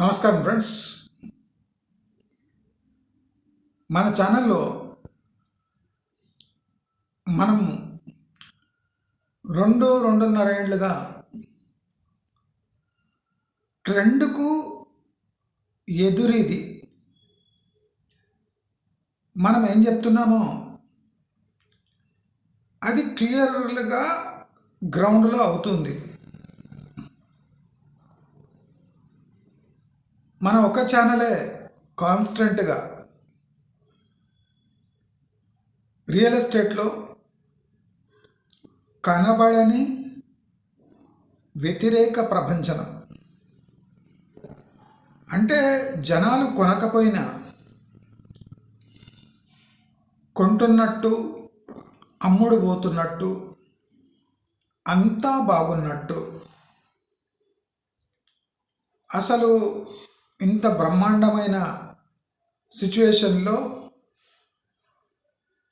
నమస్కారం ఫ్రెండ్స్. మన ఛానల్లో మనం రెండు రెండున్నర ఏళ్ళుగా ట్రెండ్కు ఎదురీది. మనం ఏం చెప్తున్నామో అది క్లియర్గా గ్రౌండ్లో అవుతుంది. మన ఒక ఛానలే కాన్స్టెంట్గా రియల్ ఎస్టేట్లో కనబడని వ్యతిరేక ప్రపంచనం అంటే జనాలు కొనకపోయినా కొంటున్నట్టు అమ్ముడు పోతున్నట్టు అంతా బాగున్నట్టు అసలు ఇంత బ్రహ్మాండమైన సిచ్యువేషన్లో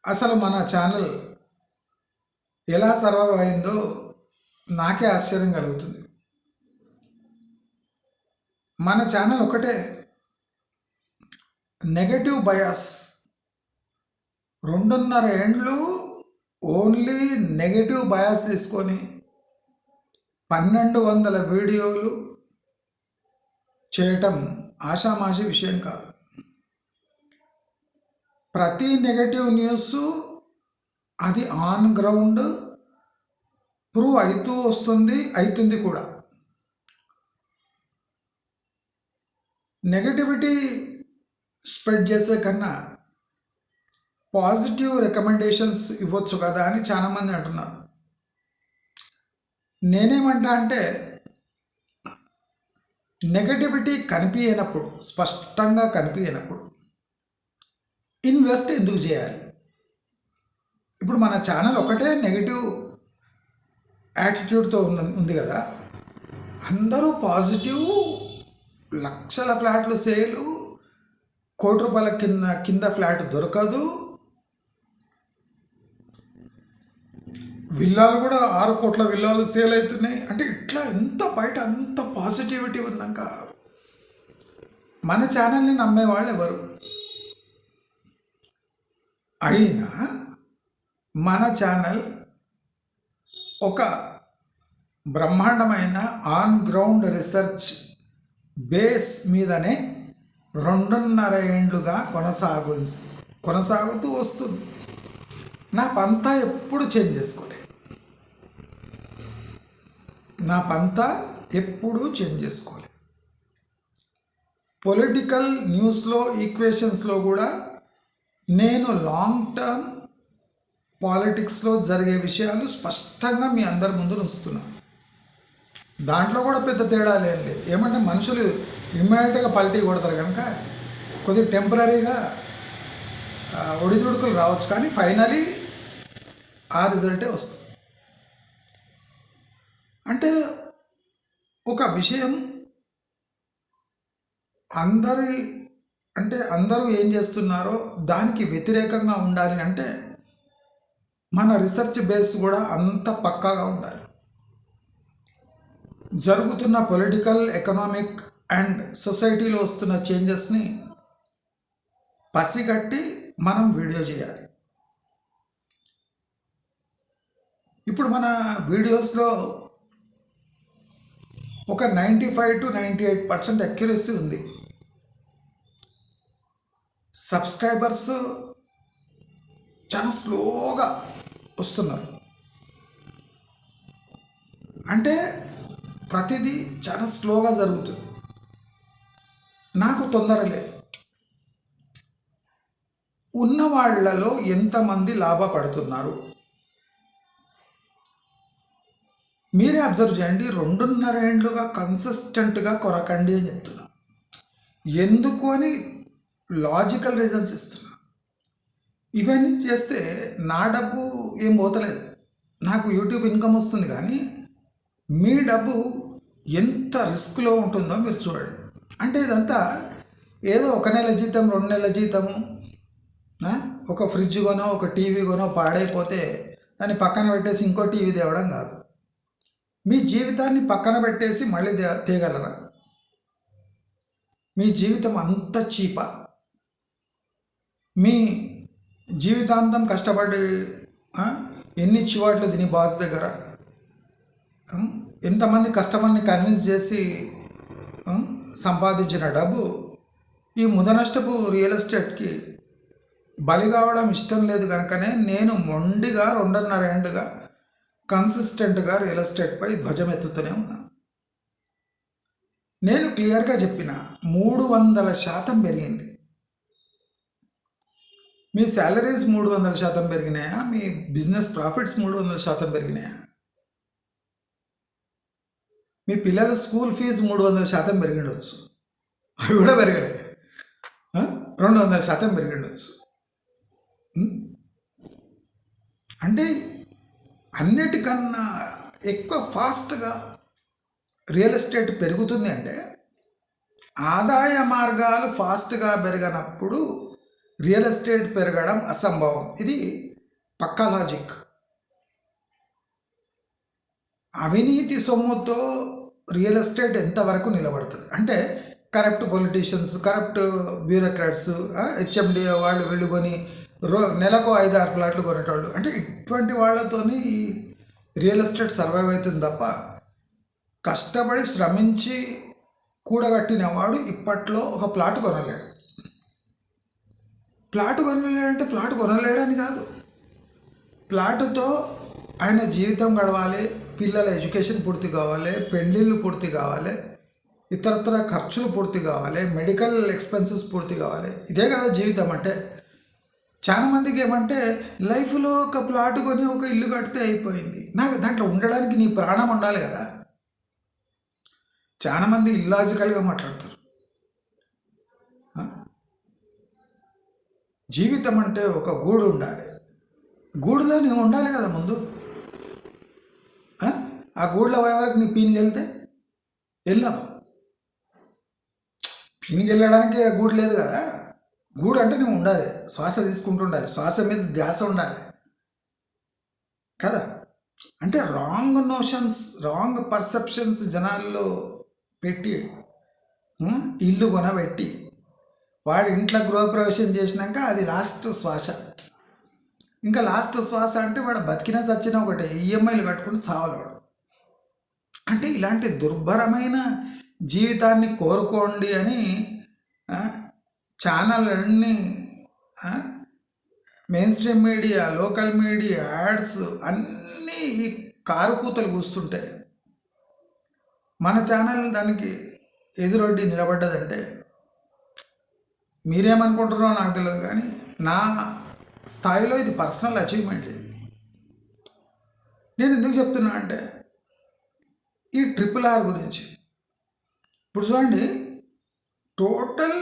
అసలు మన ఛానల్ ఎలా సర్వైవ్ అయిందో నాకే ఆశ్చర్యం కలుగుతుంది. మన ఛానల్ ఒకటే. Negative bias. రెండున్నర ఏండ్లు ఓన్లీ నెగటివ్ బయాస్ తీసుకొని పన్నెండు వందల వీడియోలు చేయటం ఆషామాషి విషయం కాదు. ప్రతి నెగటివ్ న్యూస్ అది ఆన్ గ్రౌండ్ ప్రూవ్ అవుతూ వస్తుంది అవుతుంది కూడా. నెగటివిటీ స్ప్రెడ్ చేసే కన్నా పాజిటివ్ రికమెండేషన్స్ ఇవ్వచ్చు కదా అని చాలామంది అంటున్నారు. నేనేమంటా అంటే నెగటివిటీ కనిపించినప్పుడు స్పష్టంగా కనిపించినప్పుడు ఇన్వెస్ట్ ఎందుకు చేయాలి? ఇప్పుడు మన ఛానల్ ఒకటే నెగిటివ్ యాటిట్యూడ్తో ఉన్న ఉంది కదా. అందరూ పాజిటివ్ లక్షల ఫ్లాట్లు సేలు కోటి రూపాయల కింద కింద ఫ్లాట్ దొరకదు. విల్లాలు కూడా ఆరు కోట్ల విల్లాలు సేల్ అవుతున్నాయి. అంటే ఇట్లా ఎంత బయట అంత పాజిటివిటీ ఉన్నాక మన ఛానల్ని నమ్మేవాళ్ళు ఎవరు? అయినా మన ఛానల్ ఒక బ్రహ్మాండమైన ఆన్ గ్రౌండ్ రీసెర్చ్ బేస్ మీదనే రెండున్నర ఏండ్లుగా కొనసాగు కొనసాగుతూ వస్తుంది. నా పంతా ఎప్పుడు చేంజ్ చేసుకోలే. నా పంతా ఎప్పుడూ చేంజ్ చేసుకోలే. పొలిటికల్ న్యూస్లో ఈక్వేషన్స్లో కూడా నేను లాంగ్ టర్మ్ పాలిటిక్స్లో జరిగే విషయాలు స్పష్టంగా మీ అందరి ముందు ఉంచుతున్నాను దాంట్లో కూడా పెద్ద తేడా లేదు ఏమంటే మనుషులు ఇమ్మీడియట్గా పల్టీ కొడతారు కనుక కొద్దిగా టెంపరీగా ఒడిదుడుకులు రావచ్చు కానీ ఫైనలీ ఆ రిజల్టే వస్తుంది. అంటే ఒక విషయం అందరి అంటే అందరూ ఏం చేస్తున్నారో దానికి వ్యతిరేకంగా ఉండాలి అంటే మన రీసెర్చ్ బేస్ కూడా అంత పక్కాగా ఉండాలి. జరుగుతున్న పొలిటికల్ ఎకనామిక్ అండ్ సొసైటీలో వస్తున్న చేంజెస్ని పసిగట్టి మనం వీడియో చేయాలి. ఇప్పుడు మన వీడియోస్లో ఒక ninety five to ninety eight percent accuracy ఉంది. సబ్స్క్రైబర్స్ చాలా స్లోగా వస్తున్నారు. అంటే ప్రతిదీ చాలా స్లోగా జరుగుతుంది. నాకు తొందర లేదు. ఉన్న వాళ్ళలో ఎంతమంది లాభపడుతున్నారు? మీరే అబ్జర్వ్ చేయండి. రెండున్నర ఏండ్లుగా కన్సిస్టెంట్గా కొరకండి అని చెప్తున్నా. ఎందుకు అని లాజికల్ రీజన్స్ ఇస్తున్నా. ఇవన్నీ చేస్తే నా డబ్బు ఏం పోతలేదు. నాకు యూట్యూబ్ ఇన్కమ్ వస్తుంది కానీ మీ డబ్బు ఎంత రిస్క్లో ఉంటుందో మీరు చూడండి. అంటే ఇదంతా ఏదో ఒక నెల జీతం రెండు నెలల జీతము ఒక ఫ్రిడ్జ్ కొనో ఒక టీవీ కొనో పాడైపోతే దాన్ని పక్కన పెట్టేసి ఇంకో టీవీ తేవడం కాదు. మీ జీవితాన్ని పక్కన పెట్టేసి మళ్ళీ తే తేగలరా మీ జీవితం అంత చీపా. మీ జీవితాంతం కష్టపడి ఎన్ని చివాట్లు తిని బాస్ దగ్గర? ఎంతమంది కస్టమర్ని కన్విన్స్ చేసి సంపాదించిన డబ్బు ఈ ముదనష్టపు రియల్ ఎస్టేట్కి బలి కావడం ఇష్టం లేదు కనుకనే నేను మొండిగా రెండున్నర ఏళ్ళుగా కన్సిస్టెంట్గా రియల్ ఎస్టేట్పై ధ్వజం ఎత్తుతూనే ఉన్నా. నేను క్లియర్గా చెప్పిన మూడు వందల శాతం పెరిగింది. మీ శాలరీస్ మూడు వందల శాతం పెరిగినాయా? మీ బిజినెస్ ప్రాఫిట్స్ మూడు వందల శాతం పెరిగినాయా? మీ పిల్లల స్కూల్ ఫీజు మూడు వందల శాతం పెరిగిండొచ్చు. అవి కూడా పెరగలేదు రెండు వందల శాతం పెరిగిండొచ్చు. అంటే అన్నిటికన్నా ఎక్కువ ఫాస్ట్గా రియల్ ఎస్టేట్ పెరుగుతుంది అంటే ఆదాయ మార్గాలు ఫాస్ట్గా పెరగనప్పుడు రియల్ ఎస్టేట్ పెరగడం అసంభవం. ఇది పక్కా లాజిక్. అవినీతి సొమ్ముతో రియల్ ఎస్టేట్ ఎంతవరకు నిలబడుతుంది? అంటే corrupt politicians corrupt bureaucrats H M D వాళ్ళు వెళ్ళుకొని రో నెలకు ఐదు ఆరు ప్లాట్లు కొనేటోళ్ళు. అంటే ఇటువంటి వాళ్ళతోని రియల్ ఎస్టేట్ సర్వైవ్ అవుతుంది తప్ప కష్టపడి శ్రమించి కూడగట్టినవాడు ఇప్పట్లో ఒక ప్లాట్ కొనలేడు. ప్లాట్ కొనలేడంటే ప్లాట్ కొనలేడని కాదు. ప్లాటుతో ఆయన జీవితం గడవాలి పిల్లల ఎడ్యుకేషన్ పూర్తి కావాలి పెళ్ళిళ్ళు పూర్తి కావాలి ఇతరత్ర ఖర్చులు పూర్తి కావాలి మెడికల్ ఎక్స్పెన్సెస్ పూర్తి కావాలి. ఇదే కదా జీవితం అంటే. చాలా మందికి ఏమంటే లైఫ్లో ఒక ప్లాట్ కొని ఒక ఇల్లు కడితే అయిపోయింది. నాకు దాంట్లో ఉండడానికి నీ ప్రాణం ఉండాలి కదా. చాలా మంది ఇల్లాజికల్గా మాట్లాడతారు. జీవితం అంటే ఒక గూడు ఉండాలి. గూడులో నువ్వు ఉండాలి కదా ముందు. ఆ? గూడులో పోయే వరకు నీ పీనికి వెళ్తే వెళ్ళాము. పీనికి వెళ్ళడానికి ఆ గూడు లేదు కదా. గూడు అంటే నువ్వు ఉండాలి. శ్వాస తీసుకుంటూ ఉండాలి శ్వాస మీద ధ్యాస ఉండాలి. కదా? అంటే రాంగ్ నోషన్స్ రాంగ్ పర్సెప్షన్స్ జనాల్లో పెట్టి ఇల్లు కొనబెట్టి వాడి ఇంట్లో గృహప్రవేశం చేసినాక అది లాస్ట్ శ్వాస. ఇంకా లాస్ట్ శ్వాస అంటే వాడు బతికినా చచ్చినా ఒకటే ఈఎంఐలు కట్టుకుని చావలేవాడు అంటే ఇలాంటి దుర్భరమైన జీవితాన్ని కోరుకోండి అని ఛానల్ అన్ని mainstream media local media ads అన్నీ ఈ కారు కూతలు కూస్తుంటాయి. మన ఛానల్ దానికి ఎదురొడ్డి నిలబడ్డదంటే మీరేమనుకుంటున్నారో నాకు తెలియదు కానీ నా స్థాయిలో ఇది పర్సనల్ అచీవ్మెంట్ ఇది. నేను ఎందుకు చెప్తున్నా అంటే ఈ ట్రిపుల్ ఆర్ గురించి. ఇప్పుడు చూడండి టోటల్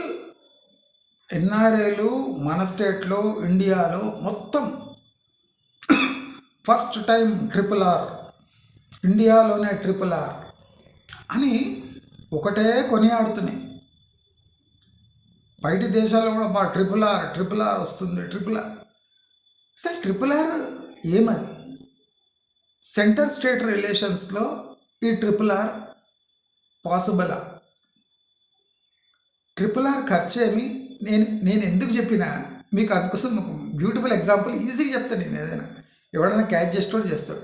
ఎన్ఆర్ఏలు మన స్టేట్లో ఇండియాలో మొత్తం ఫస్ట్ టైం ట్రిపుల్ ఆర్ ఇండియాలోనే ట్రిపుల్ ఆర్ అని ఒకటే కొనియాడుతున్నాయి. బయట దేశాల్లో కూడా బా ట్రిపుల్ ఆర్ ట్రిపుల్ ఆర్ వస్తుంది ట్రిపుల్ ఆర్. సరే ట్రిపుల్ ఆర్ ఏమది? సెంటర్ స్టేట్ రిలేషన్స్లో ఈ ట్రిపుల్ ఆర్ పాసిబులా? ట్రిపుల్ ఆర్ ఖర్చు నేను నేను ఎందుకు చెప్పినా మీకు అందుకోసం బ్యూటిఫుల్ ఎగ్జాంపుల్ ఈజీగా చెప్తాను నేను ఏదైనా. ఎవడైనా క్యాచ్ చేసేటోడు చేస్తాడు.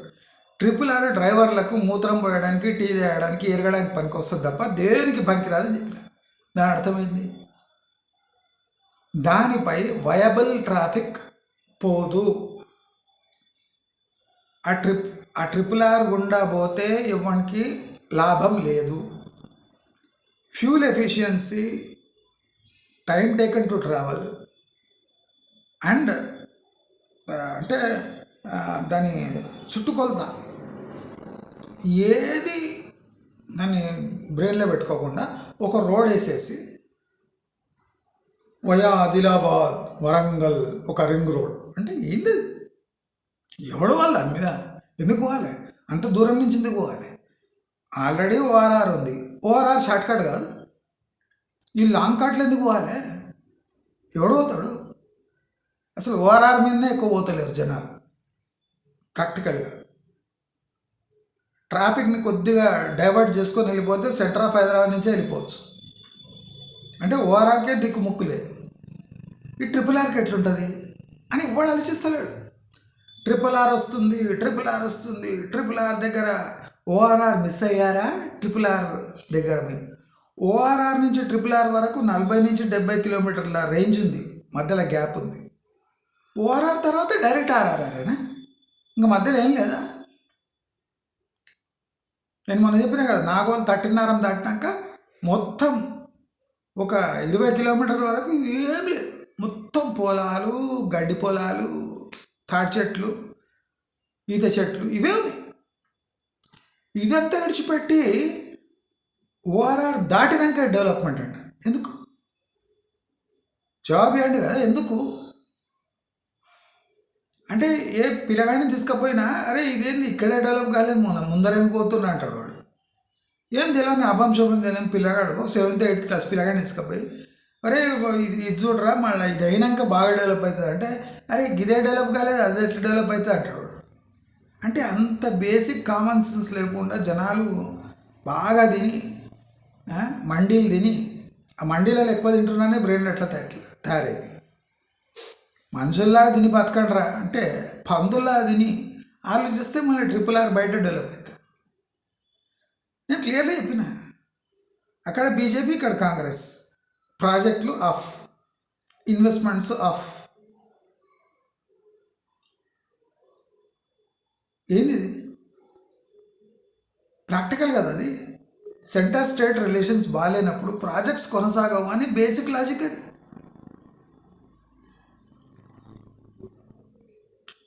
ట్రిపుల్ ఆర్ డ్రైవర్లకు మూత్రం పోయడానికి టీ తేయడానికి ఎరగడానికి పనికి వస్తుంది తప్ప దేనికి పనికిరాదని చెప్పిన. దాని అర్థమైంది? దానిపై వయబుల్ ట్రాఫిక్ పోదు. ఆ ట్రిప్ ఆ ట్రిపుల్ ఆర్ గుండా పోతే ఇవ్వడానికి లాభం లేదు. Fuel efficiency time taken to travel. And అంటే దాని చుట్టుకొలత ఏది దాన్ని బ్రెయిన్లో పెట్టుకోకుండా ఒక రోడ్ వేసేసి వయా ఆదిలాబాద్ వరంగల్ ఒక రింగ్ రోడ్. అంటే ఏంది? ఎవడు వాళ్ళు దాని మీద? ఎందుకు పోవాలి? అంత దూరం నుంచి ఎందుకు పోవాలి? ఆల్రెడీ ఓఆర్ఆర్ ఉంది. ఓఆర్ఆర్ షార్ట్కట్ కాదు. ఈ లాంగ్ కట్లు ఎందుకు పోవాలి? ఎవడు పోతాడు. అసలు ఓఆర్ఆర్ మీదనే ఎక్కువ పోతలేరు జనాలు. ప్రాక్టికల్గా ట్రాఫిక్ని కొద్దిగా డైవర్ట్ చేసుకొని వెళ్ళిపోతే సెంటర్ ఆఫ్ హైదరాబాద్ నుంచే వెళ్ళిపోవచ్చు. అంటే ఓఆర్ఆర్కే దిక్కు ముక్కు లేదు. ఈ ట్రిపుల్ ఆర్కి ఎట్లుంటుంది? అని ఇవ్వడు ఆలోచిస్తలేడు. ట్రిపుల్ ఆర్ వస్తుంది ట్రిపుల్ ఆర్ వస్తుంది ట్రిపుల్ ఆర్ దగ్గర ఓఆర్ఆర్ మిస్ అయ్యారా? ట్రిపుల్ ఆర్ దగ్గర మీ ఓఆర్ఆర్ నుంచి ట్రిపుల్ ఆర్ వరకు నలభై నుంచి డెబ్బై కిలోమీటర్ల రేంజ్ ఉంది. మధ్యలో గ్యాప్ ఉంది. ఓఆర్ఆర్ తర్వాత డైరెక్ట్ ఆర్ఆర్ఆర్ఏనా ఇంకా మధ్యలో ఏం లేదా? నేను మొన్న చెప్పినా కదా నాగోల్ తట్టినారం దాటినాక మొత్తం ఒక ఇరవై కిలోమీటర్ల వరకు ఏం లేదు. మొత్తం పొలాలు గడ్డి పొలాలు తాటి చెట్లు ఈత చెట్లు ఇవే ఉన్నాయి. ఇదంతా విడిచిపెట్టి ఓఆర్ఆర్ దాటినాక డెవలప్మెంట్ అంట. ఎందుకు? జాబ్ ఇవ్వండి కదా ఎందుకు? అంటే ఏ పిల్లగాడిని తీసుకపోయినా అరే ఇదేంది ఇక్కడే డెవలప్ కాలేదు మొన్న ముందరేం పోతున్నా అంటాడు వాడు. ఏం తెలియని అభం శుభం తెలియని పిల్లగాడు సెవెంత్ ఎయిత్ క్లాస్ పిల్లగాడిని తీసుకుపోయి అరే ఇది ఇది చూడరా మళ్ళీ ఇది అయినాక బాగా డెవలప్ అవుతుంది అంటే అరే ఇదే డెవలప్ కాలేదు అది ఎట్లా డెవలప్ అవుతుంది అంటాడు వాడు. అంటే అంత బేసిక్ కామన్ సెన్స్ లేకుండా జనాలు బాగా తిని మండీలు తిని ఆ మండీలలో ఎక్కువ తింటున్నానే బ్రెయిన్ ఎట్లా తయారు తయారైంది. మనుషుల్లా తిని బతకండ్రా. అంటే పందుల్లా తిని ఆలోచిస్తే మళ్ళీ ట్రిపుల్ ఆర్ బయట డెవలప్ అవుతుంది నేను క్లియర్లీ చెప్పిన. అక్కడ బీజేపీ ఇక్కడ కాంగ్రెస్. ప్రాజెక్టులు ఆఫ్. Investments of. ఏంది ఇది? ప్రాక్టికల్ కదా అది? సెంటర్ స్టేట్ రిలేషన్స్ బాగాలేనప్పుడు ప్రాజెక్ట్స్ కొనసాగవు అని బేసిక్ లాజిక్ అది.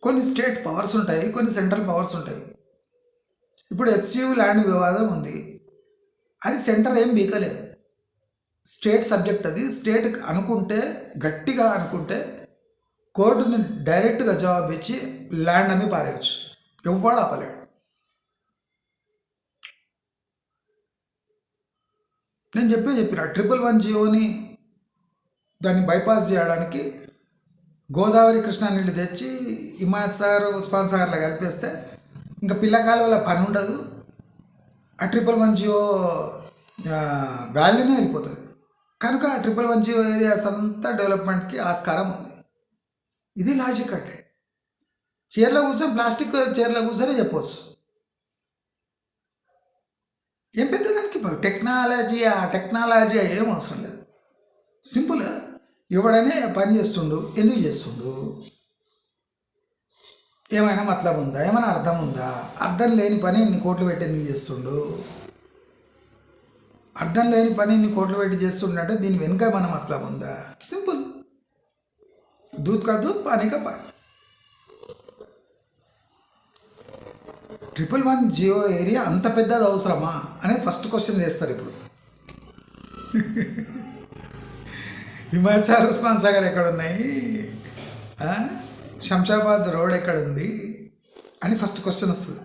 కొన్ని స్టేట్ పవర్స్ ఉంటాయి కొన్ని సెంట్రల్ పవర్స్ ఉంటాయి. ఇప్పుడు ఎస్యూ ల్యాండ్ వివాదం ఉంది. అది సెంటర్ ఏం బీకలేదు స్టేట్ సబ్జెక్ట్ అది స్టేట్ అనుకుంటే గట్టిగా అనుకుంటే కోర్టుని డైరెక్ట్గా జవాబు ఇచ్చి ల్యాండ్ అమ్మి పారేయచ్చు. ఎవ్వడు ఆపలేడు. నేను చెప్పే చెప్పిన ట్రిపుల్ వన్ జియోని దాన్ని బైపాస్ చేయడానికి గోదావరి కృష్ణా నీళ్ళు తెచ్చి హిమాయత్ సార్ ఉస్మాన్ సాగర్లో కలిపేస్తే ఇంకా పిల్లకాయల వల్ల పని ఉండదు. ఆ ట్రిపుల్ వన్ జియో వాల్యూనే వెళ్ళిపోతుంది. కనుక ఆ ట్రిపుల్ వన్ జియో ఏరియాస్ అంతా డెవలప్మెంట్కి ఆస్కారం ఉంది. ఇది లాజిక్ అంటే. చీరలో కూర్చొని ప్లాస్టిక్ చీరలో కూర్చొని చెప్పవచ్చు ఏం పెద్ద దానికి టెక్నాలజీ ఆ టెక్నాలజీ ఏం అవసరం లేదు. సింపుల్. ఇవ్వడనే పని చేస్తుండు ఎందుకు చేస్తుండు? ఏమైనా మతలబ్ ఉందా? ఏమైనా అర్థం ఉందా? అర్థం లేని పని ఇన్ని కోట్లు పెట్టి ఎందుకు చేస్తుండు? అర్థం లేని పని ఇన్ని కోట్లు పెట్టి చేస్తుండంటే దీని వెనుక ఏమైనా మతలబ్ ఉందా? సింపుల్. దూత్ కా దూత్ పానీ కా పానీ. ట్రిపుల్ వన్ జియో ఏరియా అంత పెద్దది అవసరమా అనేది ఫస్ట్ క్వశ్చన్ చేస్తారు ఇప్పుడు. హిమాచల్ ఉస్మాన్ సాగర్ ఎక్కడ ఉన్నాయి శంషాబాద్ రోడ్ ఎక్కడ ఉంది అని ఫస్ట్ క్వశ్చన్ వస్తుంది.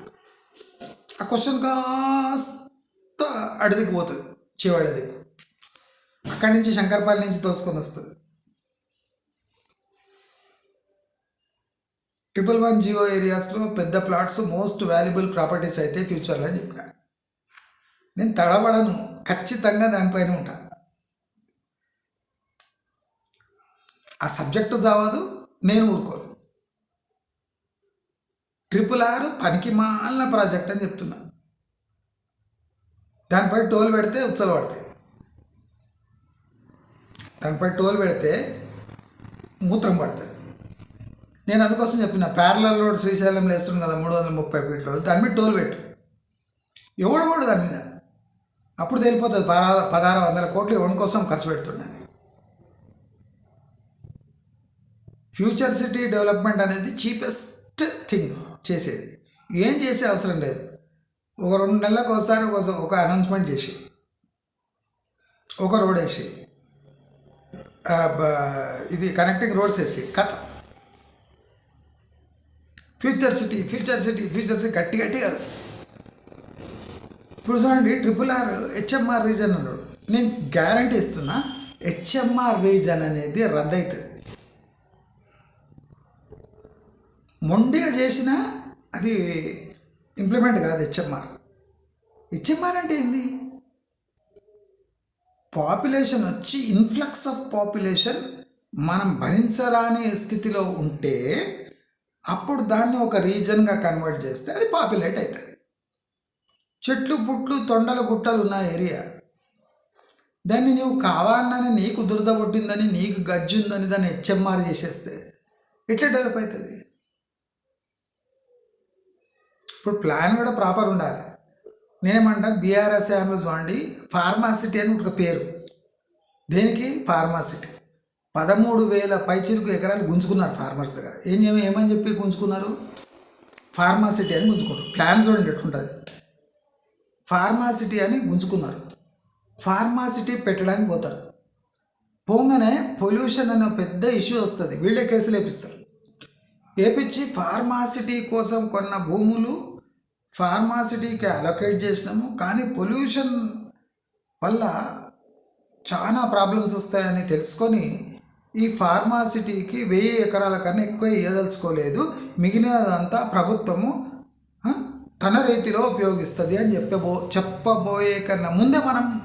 ఆ క్వశ్చన్ కాస్త అడిదికి పోతుంది చివాడి దిక్కు అక్కడి నుంచి శంకర్పల్లి నుంచి తోసుకొని వస్తుంది. ట్రిపుల్ వన్ జియో ఏరియాస్లో పెద్ద ప్లాట్స్ మోస్ట్ వాల్యుబుల్ ప్రాపర్టీస్ అయితే ఫ్యూచర్లో అని చెప్పిన. నేను తడబడను ఖచ్చితంగా దానిపైన ఉంటా. ఆ సబ్జెక్టు చావదు నేను ఊరుకోను. ట్రిపుల్ ఆర్ పనికి మాలిన ప్రాజెక్ట్ అని చెప్తున్నా. దానిపై టోల్ పెడితే ఉచ్చలు పడతాయి. దానిపై టోల్ పెడితే మూత్రం పడుతుంది నేను అందుకోసం చెప్పిన ప్యారలల్ రోడ్ శ్రీశైలంలో వేస్తుంది కదా మూడు వందల ముప్పై ఫీట్లు. దాని మీద టోల్ పెట్టు. ఎవడు కూడా దాని మీద? అప్పుడు తెలిపోతుంది పదహారు పదహారు వందల కోట్లు ఎవరి కోసం ఖర్చు పెడుతున్నాను ఫ్యూచర్ సిటీ డెవలప్మెంట్ అనేది చీపెస్ట్ థింగ్ చేసేది. ఏం చేసే అవసరం లేదు. ఒక రెండు నెలలకు ఒకసారి ఒక ఒక అనౌన్స్మెంట్ చేసి ఒక రోడ్ వేసి ఇది కనెక్టింగ్ రోడ్స్ వేసి కథ. Future city future city future city గట్టి గట్టి ఇప్పుడు చూడండి ట్రిపుల్ ఆర్ హెచ్ఎంఆర్ రీజన్ అన్నాడు. నేను గ్యారంటీ ఇస్తున్నా హెచ్ఎంఆర్ రీజన్ అనేది రద్దు అవుతుంది మొండిగా చేసినా అది ఇంప్లిమెంట్ కాదు హెచ్ఎంఆర్ హెచ్ఎంఆర్ అంటే ఏంది? పాపులేషన్ వచ్చి ఇన్ఫ్లక్స్ ఆఫ్ పాపులేషన్ మనం భరించరాని స్థితిలో ఉంటే అప్పుడు దాన్ని ఒక రీజన్గా కన్వర్ట్ చేస్తే అది పాపులేట్ అవుతుంది చెట్లు పుట్లు తొండలు గుట్టలు ఉన్న ఏరియా. దాన్ని నువ్వు కావాలని నీకు దురద పుట్టిందని నీకు గజ్జుందని దాన్ని హెచ్ఎంఆర్ చేసేస్తే ఎట్లా డెవలప్ అవుతుంది ఇప్పుడు ప్లాన్ కూడా ప్రాపర్ ఉండాలి. నేనేమంటాను? బీఆర్ఎస్ యామ్లో చూడండి ఫార్మాసిటీ అని ఒక పేరు. దేనికి? ఫార్మాసిటీ పదమూడు వేల పైచిరుకు ఎకరాలు గుంజుకున్నారు ఫార్మర్స్గా ఏం ఏమ- ఏమని చెప్పి గుంజుకున్నారు? ఫార్మాసిటీ అని గుంజుకున్నారు. ప్లాన్ చూడండి ఎట్లుంటుంది ఫార్మాసిటీ అని గుంజుకున్నారు. ఫార్మాసిటీ పెట్టడానికి పోతారు. పోగానే పొల్యూషన్ అనే పెద్ద ఇష్యూ వస్తుంది. వీళ్ళే కేసులు వేపిస్తారు. వేపించి ఫార్మాసిటీ కోసం కొన్న భూములు ఫార్మాసిటీకి అలొకేట్ చేసినాము. కానీ పొల్యూషన్ వల్ల చాలా ప్రాబ్లమ్స్ వస్తాయని తెలుసుకొని ఈ ఫార్మాసిటీకి వెయ్యి ఎకరాల కన్నా ఎక్కువ వేయదలుచుకోలేదు మిగిలినదంతా ప్రభుత్వము తన రీతిలో ఉపయోగిస్తుంది అని చెప్పబో చెప్పబోయే కన్నా ముందే మనం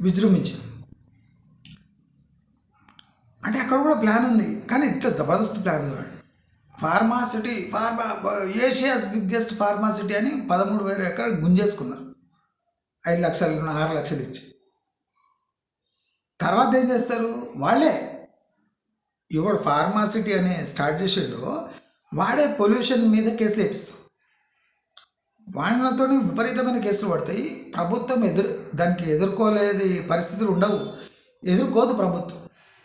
విజృంభించాం. అంటే అక్కడ కూడా ప్లాన్ ఉంది కానీ ఇట్లా జబర్దస్త్ ప్లాన్ చూడండి. Pharma city pharma Asia's biggest pharma city అని పదమూడు వేల ఎకరాలు గుంజేసుకున్నారు. ఐదు లక్షలు ఆరు లక్షలు ఇచ్చి. తర్వాత ఏం చేస్తారు? వాళ్ళే ఎవడు ఫార్మాసిటీ అనే స్టార్ట్ చేసేడు వాడే పొల్యూషన్ మీద కేసులు వేపిస్తాం. వాళ్ళతో విపరీతమైన కేసులు పడతాయి. ప్రభుత్వం ఎదురు దానికి ఎదుర్కోలేని పరిస్థితులు ఉండవు. ఎదుర్కోదు ప్రభుత్వం.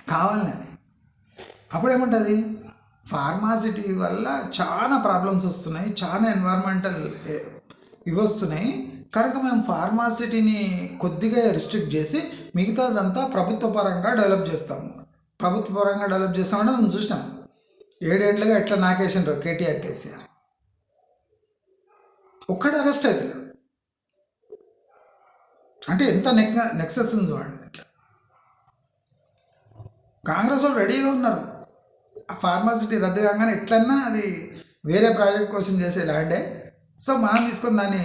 కావాలని అప్పుడేముంటుంది? ఫార్మాసిటీ వల్ల చాలా ప్రాబ్లమ్స్ వస్తున్నాయి. చాలా ఎన్వైర్మెంటల్ ఇవి వస్తున్నాయి. కనుక మేము ఫార్మాసిటీని కొద్దిగా రిస్ట్రిక్ట్ చేసి మిగతాదంతా ప్రభుత్వ పరంగా డెవలప్ చేస్తాము. ప్రభుత్వ పరంగా డెవలప్ చేస్తామంటే మేము చూసినాం. ఏడేండ్లుగా ఎట్లా నాకేసిండ్రు కేటీఆర్ కేసీఆర్. ఒక్కడే అరెస్ట్ అవుతాడు అంటే ఎంత నెక్ నెక్సెస్ ఉంది చూడండి ఇట్లా కాంగ్రెస్ వాళ్ళు రెడీగా ఉన్నారు. ఆ ఫార్మాసిటీ రద్దు కాగానే ఎట్లన్నా అది వేరే ప్రాజెక్ట్ కోసం చేసే ల్యాండే సో మనం తీసుకొని దాన్ని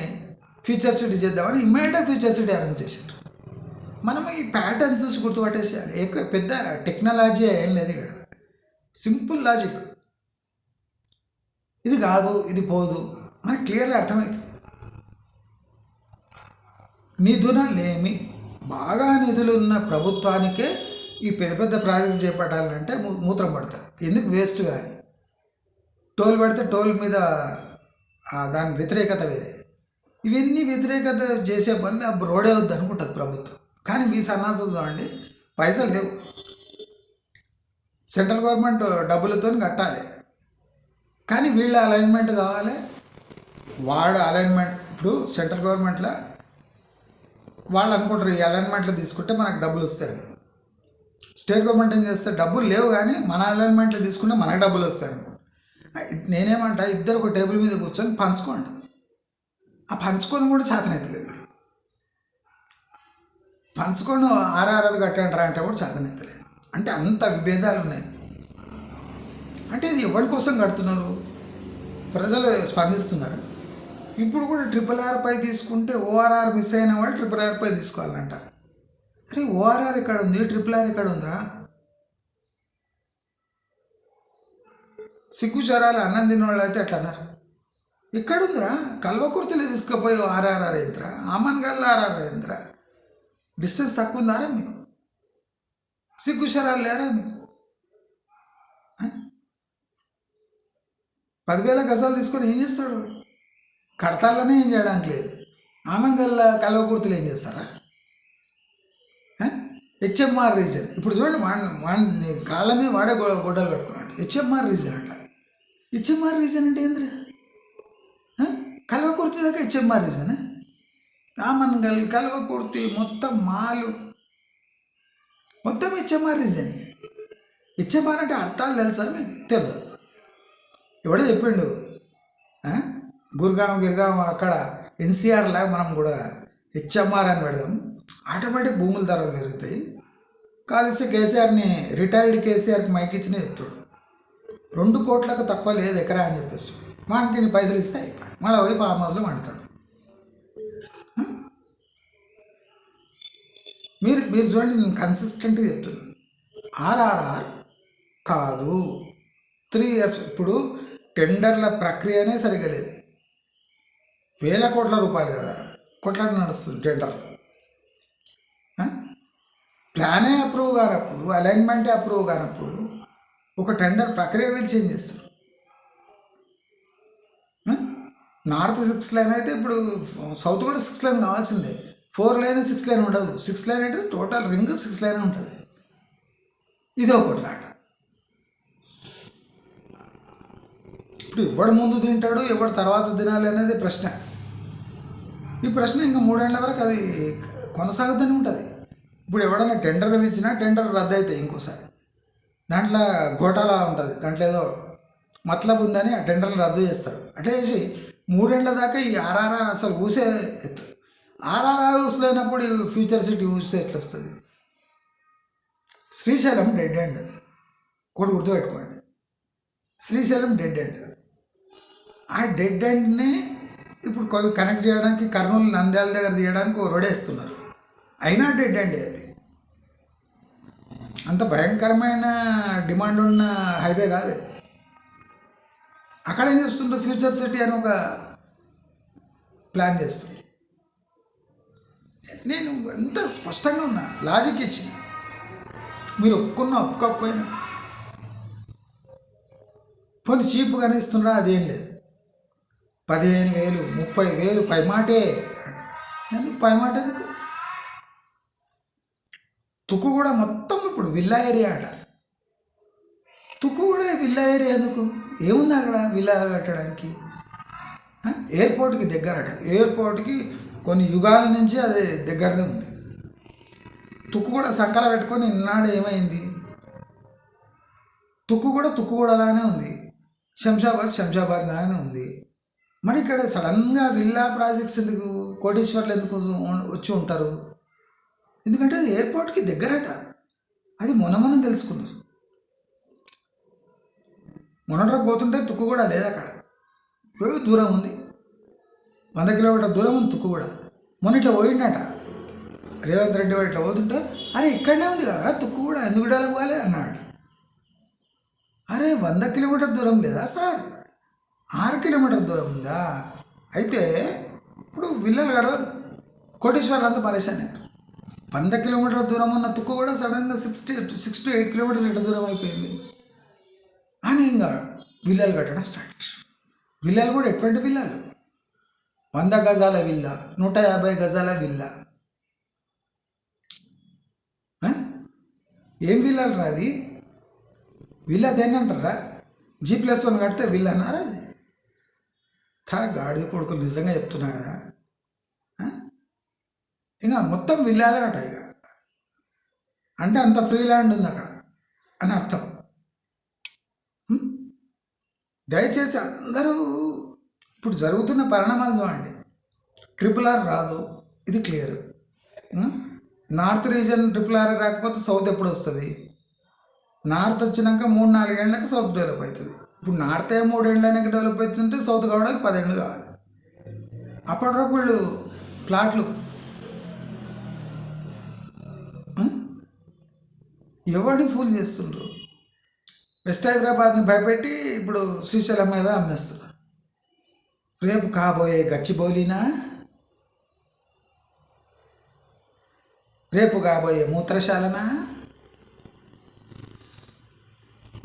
ఫ్యూచర్ సిటీ చేద్దామని ఇమ్మీడియట్గా ఫ్యూచర్ సిటీ అరేంజ్ చేశారు మనం ఈ ప్యాటర్న్స్ చూసి గుర్తుపట్టేసేయాలి ఎక్కువ పెద్ద టెక్నాలజీ ఏం లేదు ఇక్కడ. సింపుల్ లాజిక్ ఇది కాదు ఇది పోదు. మనకి క్లియర్గా అర్థమవుతుంది నిధున లేమి బాగా నిధులు ఉన్న ప్రభుత్వానికే ఈ పెద్ద పెద్ద ప్రాజెక్టు చేపట్టాలంటే మూ- మూత్రం పడుతుంది. ఎందుకు వేస్ట్ కానీ టోల్ పడితే టోల్ మీద దాని వ్యతిరేకత వేరే. ఇవన్నీ వ్యతిరేకత చేసే బదులు ఆ రోడే వద్దు అనుకుంటుంది ప్రభుత్వం. కానీ మీ సన్నాసులు చూడండి పైసలు లేవు. సెంట్రల్ గవర్నమెంట్ డబ్బులతో కట్టాలి. కానీ వీళ్ళ అలైన్మెంట్ కావాలి. వాడు అలైన్మెంట్ ఇప్పుడు సెంట్రల్ గవర్నమెంట్లో వాళ్ళు అనుకుంటారు ఈ అలైన్మెంట్లో తీసుకుంటే మనకు డబ్బులు వస్తాయి స్టేట్ గవర్నమెంట్ ఏం చేస్తే డబ్బులు లేవు కానీ మన అలైన్మెంట్లో తీసుకుంటే మనకు డబ్బులు వస్తాయి నేనేమంటా? ఇద్దరు ఒక టేబుల్ మీద కూర్చొని పంచుకోండి. ఆ పంచుకొని కూడా చేతనైతలేదు పంచుకొని ఆర్ఆర్ఆర్ కట్టండి అంటే కూడా చేతనైతలేదు అంటే అంత విభేదాలు ఉన్నాయి అంటే ఇది ఎవరి కోసం కడుతున్నారు? ప్రజలు స్పందిస్తున్నారు? ఇప్పుడు కూడా ట్రిపుల్ ఆర్ పై తీసుకుంటే ఓఆర్ఆర్ మిస్ అయిన వాళ్ళు ట్రిపుల్ ఆర్ పై తీసుకోవాలంట. అరే ఓఆర్ఆర్ ఇక్కడ ఉంది? ట్రిపుల్ ఆర్ ఇక్కడ ఉందిరా? సిగ్గు జ్వరాలు అన్నం తిన్న వాళ్ళు అయితే అట్లా అన్నారు. ఎక్కడుందిరా? కల్వకుర్తిలో తీసుకుపోయి ఆర్ఆర్ఆర్ ఏంద్రా ఆమన్ గల్ల ఆర్ఆర్ ఏంద్రా డిస్టెన్స్ తక్కువ ఉందారా మీకు? సిగ్గు లేరా మీకు? పదివేల గజాలు తీసుకొని ఏం చేస్తాడు? కడతాళ్ళనే ఏం చేయడానికి లేదు. ఆమెన్ గల్ల ఏం చేస్తారా? HMR region. ఇప్పుడు చూడండి వాడిని వాడిని కాలమే వాడే గొ- గొడ్డలు పెట్టుకున్నాడు హెచ్ఎంఆర్ రీజన్ అంట. హెచ్ఎంఆర్ రీజన్ అంటే ఏంద్రా? ఆ? దాకా హెచ్ఎంఆర్ రీజన్? ఆమన్ గల్ కల్వకుర్తి మొత్తం మాలు. మొత్తం హెచ్ఎంఆర్ రీజన్ హెచ్ఎంఆర్ అర్థాలు తెలుసా తెలియదు ఎవడో చెప్పిండు గురుగాం గిరిగాం అక్కడ ఎన్సీఆర్లా మనం కూడా హెచ్ఎంఆర్ అని పెడదాం. ఆటోమేటిక్ భూముల ధరలు పెరుగుతాయి. కాలిస్తే కేసీఆర్ని రిటైర్డ్ కేసీఆర్కి మైక్ ఇచ్చిన చెప్తాడు. రెండు కోట్లకు తక్కువ లేదు ఎకరా అని చెప్పేసి. వానికి నీ పైసలు ఇస్తే అయిపోయి మళ్ళీ పోయి ఫామ్ హౌస్లో వండుతాడు. మీరు మీరు చూడండి నేను కన్సిస్టెంట్గా చెప్తున్నాను. ఆర్ఆర్ఆర్ కాదు. త్రీ ఇయర్స్ ఇప్పుడు టెండర్ల ప్రక్రియనే సరిగా లేదు. వేల కోట్ల రూపాయలు కదా కొట్లాట నడుస్తుంది టెండర్. ప్లానే అప్రూవ్ కానప్పుడు అలైన్మెంటే అప్రూవ్ కానప్పుడు ఒక టెండర్ ప్రక్రియ వీళ్ళు చేంజ్ చేస్తారు ఆ? నార్త్ సిక్స్ లైన్ అయితే ఇప్పుడు సౌత్ కూడా సిక్స్ లైన్ కావాల్సిందే. ఫోర్ లైన్ సిక్స్ లైన్ ఉండదు. సిక్స్ లైన్ అంటే టోటల్ రింగ్ సిక్స్ లైన్ ఉంటుంది. ఇది ఒకటి ఆట ఇప్పుడు ఎవడు ముందు తింటాడు ఎవడు తర్వాత తినాలి అనేది ప్రశ్న. ఈ ప్రశ్న ఇంకా మూడేళ్ళ వరకు అది కొనసాగుతూనే ఉంటుంది. ఇప్పుడు ఎవడైనా టెండర్ ఇచ్చినా టెండర్ రద్దు అవుతాయి ఇంకోసారి. దాంట్లో ఘోటాలా ఉంటుంది. దాంట్లో ఏదో మతలబ్ ఉందని ఆ టెండర్లు రద్దు చేస్తారు. అంటే చేసి మూడేళ్ళ దాకా ఈ ఆర్ఆర్ఆర్ అసలు ఊసే ఎత్తు. ఆర్ఆర్ఆర్ యూస్ లేనప్పుడు ఫ్యూచర్ సిటీ ఊసే ఎట్లా వస్తుంది శ్రీశైలం డెడ్ ఎండ్ ఒకటి గుర్తుపెట్టుకోండి. శ్రీశైలం డెడ్ ఎండ్ ఆ డెడ్ ఎండ్ని ఇప్పుడు కొద్ది కనెక్ట్ చేయడానికి కర్నూలు నంద్యాల దగ్గర తీయడానికి ఓ రోడ్ వేస్తున్నారు. అయినా డెడ్ ఎండ్ అది. అంత భయంకరమైన డిమాండ్ ఉన్న హైవే కాదు అది. అక్కడ ఏం చేస్తుండ్రు? ఫ్యూచర్ సిటీ అని ఒక ప్లాన్ చేస్తుంది నేను ఎంత స్పష్టంగా ఉన్నా లాజిక్ ఇచ్చిన. మీరు ఒప్పుకున్నా ఒప్పుకోకపోయినా. పోనీ చీప్గానే ఇస్తుండ్రా అదేం లేదు. పదిహేను వేలు ముప్పై వేలు పైమాటే ఎందుకు పైమాట ఎందుకు? తుక్కు కూడా మొత్తం ఇప్పుడు విల్లా ఏరియా ఆట. తుక్కు కూడా విల్లా ఏరియా ఎందుకు? ఏముంది అక్కడ విల్లా కట్టడానికి ఎయిర్పోర్ట్కి దగ్గరట. ఎయిర్పోర్ట్కి కొన్ని యుగాల నుంచి అది దగ్గరనే ఉంది. తుక్కు కూడా సంకల పెట్టుకొని ఇన్నాడు ఏమైంది? తుక్కు కూడా తుక్కు కూడా అలానే ఉంది. శంషాబాద్ శంషాబాద్ లాగానే ఉంది. మరి ఇక్కడ సడన్గా విల్లా ప్రాజెక్ట్స్ ఎందుకు? కోటేశ్వర్లు ఎందుకు వచ్చి ఉంటారు? ఎందుకంటే ఎయిర్పోర్ట్కి దగ్గరట. అది మొన్న మనం తెలుసుకున్నారు. మొన్నటికి పోతుంటే తుక్కు కూడా లేదు అక్కడ. ఏదో దూరం ఉంది. వంద కిలోమీటర్ దూరం ఉంది తుక్కు కూడా. మొన్న ఇట్లా పోయిండట. రేవంత్ రెడ్డి వాడు ఇట్లా పోతుంటే అరే ఇక్కడనే ఉంది కదరా తుక్కు కూడా ఎందుకు డెవలప్ కాలేదు అన్నాడు. అరే వంద కిలోమీటర్ దూరం లేదా సార్? ఆరు కిలోమీటర్ దూరం ఉందా? అయితే ఇప్పుడు విల్లలు కడదాం. కోటేశ్వర్లు అంతా పరేషాన్. అయ్యారు వంద కిలోమీటర్ల దూరం ఉన్న తుక్కు కూడా సడన్గా sixty six to eight kilometres ఎట్లా దూరం అయిపోయింది. అని ఇంకా కట్టడం స్టార్ట్ చేశారు. కూడా ఎటువంటి విల్లాలు? వంద గజాల విల్లా నూట యాభై గజాల విల్లా. ఏం విల్లాలు రా అవి? విల్లా దేన్ని అంటారా జీ ప్లస్ వన్ కడితే విల్లా అన్నారా అది? థా గాడి కొడుకులు నిజంగా చెప్తున్నా కదా. ఇంకా మొత్తం విల్లాలే అట ఇక. అంటే అంత ఫ్రీ ల్యాండ్ ఉంది అక్కడ అని అర్థం. దయచేసి అందరూ ఇప్పుడు జరుగుతున్న పరిణామాలు చూడండి. ట్రిపుల్ ఆర్ రాదు. ఇది clear north region triple R రాకపోతే సౌత్ ఎప్పుడు వస్తుంది? నార్త్ వచ్చినాక మూడు నాలుగేళ్ళకి సౌత్ డెవలప్ అవుతుంది ఇప్పుడు నార్త్ ఏ మూడేళ్ళకి డెవలప్ అవుతుంటే సౌత్ కావడానికి పదేళ్ళు కావాలి. అప్పటివరకు వీళ్ళు ప్లాట్లు ఎవరిని ఫూల్ చేస్తుండ్రు? వెస్ట్ హైదరాబాద్ని భయపెట్టి ఇప్పుడు శ్రీశైలం అవే అమ్మేస్తున్నారు రేపు కాబోయే గచ్చిబౌలినా రేపు కాబోయే మూత్రశాలనా?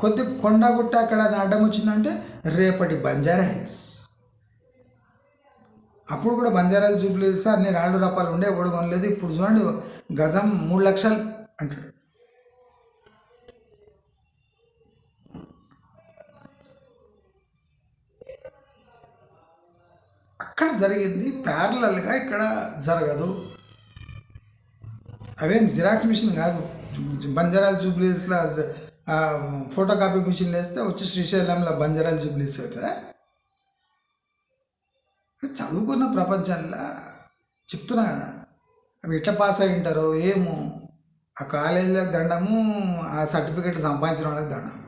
కొద్ది కొండగుట్ట అక్కడ అడ్డం వచ్చిందంటే రేపటి బంజారా హిల్స్. అప్పుడు కూడా బంజారాలు సార్ అన్ని రాళ్ళు రపాలు ఉండే ఎవడు కొనలేదు ఇప్పుడు చూడండి గజం మూడు లక్షలు అంటాడు అక్కడ జరిగింది ప్యారలల్గా ఇక్కడ జరగదు. అవేం జిరాక్స్ మిషన్ కాదు. బంజారాల జూబ్లీస్లో ఫోటో కాపీ మిషన్ వేస్తే వచ్చి శ్రీశైలంలో బంజారాల జూబ్లీస్ అవుతుంది చదువుకున్న ప్రపంచంలో చెప్తున్నా. కదా అవి ఎట్లా పాస్ అయి ఉంటారో ఏమో. ఆ కాలేజీలో దండము ఆ సర్టిఫికెట్ సంపాదించిన వాళ్ళకి దండము.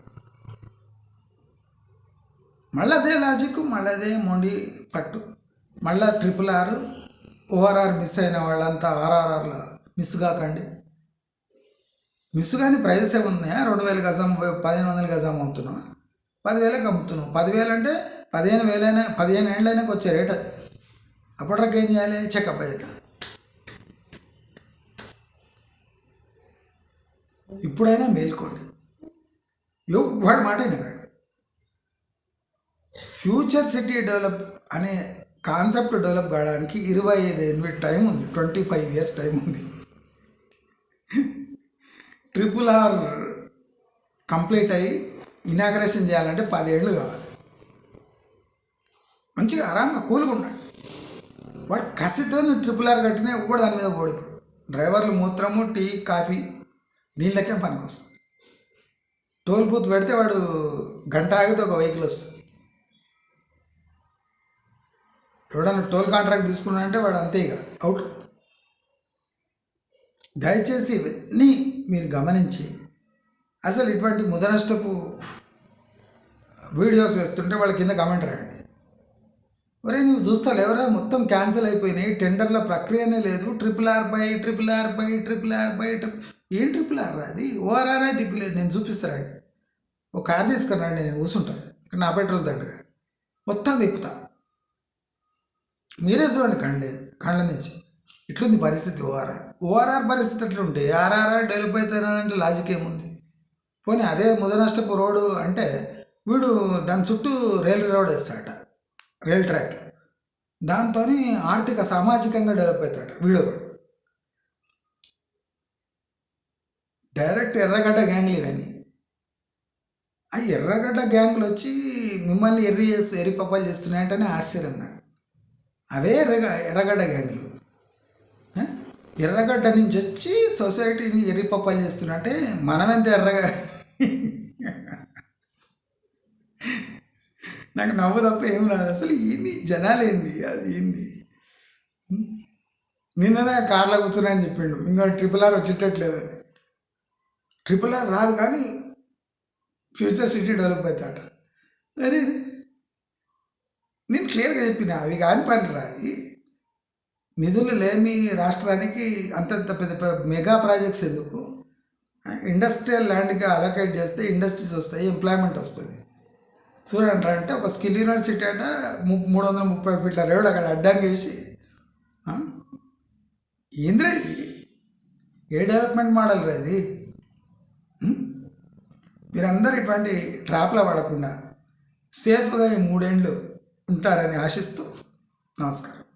మళ్ళీ అదే లాజిక్ మళ్ళీ అదే మొండి పట్టు. మళ్ళీ ట్రిపుల్ ఆర్ ఓఆర్ఆర్ మిస్ అయిన వాళ్ళంతా ఆర్ఆర్ఆర్లో మిస్ కాకండి. మిస్ కానీ ప్రైజెస్ ఏమి ఉన్నాయా? రెండు వేల గజం పదిహేను వందల గజం అమ్ముతున్నాం పదివేలకు అమ్ముతున్నాం పదివేలు అంటే పదిహేను వేలైనా పదిహేను ఏళ్ళైనాకి వచ్చే రేట్ అది. అప్పటికి ఏం చేయాలి? చెకప్ అవుతుంది ఇప్పుడైనా మేల్కోండి. వాడు మాట ఫ్యూచర్ సిటీ డెవలప్ అనే కాన్సెప్ట్ డెవలప్ కావడానికి ఇరవై ఐదు ఎనిమిది టైం ఉంది ట్వంటీ ఫైవ్ ఇయర్స్ టైం ఉంది. ట్రిపుల్ ఆర్ కంప్లీట్ అయ్యి ఇనాగ్రేషన్ చేయాలంటే పదేళ్ళు కావాలి. మంచిగా ఆరాంగా కూలుకున్నాడు వాడు కసితో ట్రిపుల్ ఆర్ కట్టినా కూడా దాని మీద ఓడిపోడు. డ్రైవర్లు మూత్రము టీ కాఫీ దీనిలకే పనికి వస్తుంది టోల్ బూత్ పెడితే వాడు గంట ఆగితే ఒక వెహికల్ వస్తుంది. ఎవడన్నా టోల్ కాంట్రాక్ట్ తీసుకున్నాడంటే వాడు అంతే ఇక. అవుట్. దయచేసి ఇవన్నీ మీరు గమనించి అసలు ఇటువంటి ముదనష్టపు వీడియోస్ వేస్తుంటే వాళ్ళ కింద కామెంట్ రాయండి. ఒరే నువ్వు చూస్తావు ఎవరా? మొత్తం క్యాన్సిల్ అయిపోయినాయి. టెండర్ల ప్రక్రియనే లేదు. ట్రిపుల్ ఆర్ పై ట్రిపుల్ ఆర్ పై ట్రిపుల్ ఆర్ పై ట్రిప్ ఏం ట్రిపుల్ ఆర్ రా అది? ఓఆర్ఆర్ దిక్కులేదు నేను చూపిస్తానండి ఒక కార్ తీసుకురండి నేను కూర్చుంటాను ఇక్కడ నా పెట్రోల్ దండగా. మొత్తం తిప్పుతాను మీరే చూడండి కళ్ళే కళ్ళ నుంచి. ఇట్లుంది పరిస్థితి ఓఆర్ఆర్ ఓఆర్ఆర్ పరిస్థితి అట్లుంటే ఆర్ఆర్ఆర్ డెవలప్ అవుతున్నదంటే లాజిక్ ఏముంది? పోనీ అదే ముదనష్టపు రోడ్డు అంటే వీడు దాని చుట్టూ రైల్ రోడ్ వేస్తాడట రైల్ ట్రాక్. దాంతో ఆర్థిక సామాజికంగా డెవలప్ అవుతాడు వీడు కూడా. డైరెక్ట్ ఎర్రగడ్డ గ్యాంగ్లు ఇవన్నీ. ఆ ఎర్రగడ్డ గ్యాంగ్లు వచ్చి మిమ్మల్ని ఎర్రి చేస్తూ ఎర్రి పప్పాలు చేస్తున్నాయంటేనే ఆశ్చర్యం నాకు. అవే ఎర్రగ ఎర్రగడ్డ గ్యాంగులు. ఎర్రగడ్డ నుంచి వచ్చి సొసైటీని ఎర్రి పప్పాలు చేస్తున్నట్టే మనమెంత ఎర్రగా? నాకు నవ్వు తప్ప ఏం రాదు. అసలు ఏంది? జనాలు ఏంది? అది ఏంది? నిన్ననే కార్లో కూర్చున్నాయని చెప్పిండు. ఇంకా ట్రిపుల్ ఆర్ వచ్చేటట్లేదని ట్రిపుల్ ఆర్ రాదు కానీ ఫ్యూచర్ సిటీ డెవలప్ అవుతాట. అరే. క్లియర్గా చెప్పిన అవి కాని పని అవి నిధులు లేమి రాష్ట్రానికి అంతంత పెద్ద పెద్ద మెగా ప్రాజెక్ట్స్ ఎందుకు? ఇండస్ట్రియల్ ల్యాండ్గా అలొకేట్ చేస్తే ఇండస్ట్రీస్ వస్తాయి ఎంప్లాయ్మెంట్ వస్తుంది. చూడండి అంటే ఒక స్కిల్ యూనివర్సిటీ అంటే ము- మూడు వందల ముప్పై ఫీట్ల రేవుడు అక్కడ అడ్డంగా వేసి ఆ? ఏంద్రా ఇది? ఏ డెవలప్మెంట్ మోడల్ అది మీరందరూ ఇటువంటి ట్రాప్లో పడకుండా సేఫ్గా ఈ మూడేండ్లు ఉంటారని ఆశిస్తూ నమస్కారం.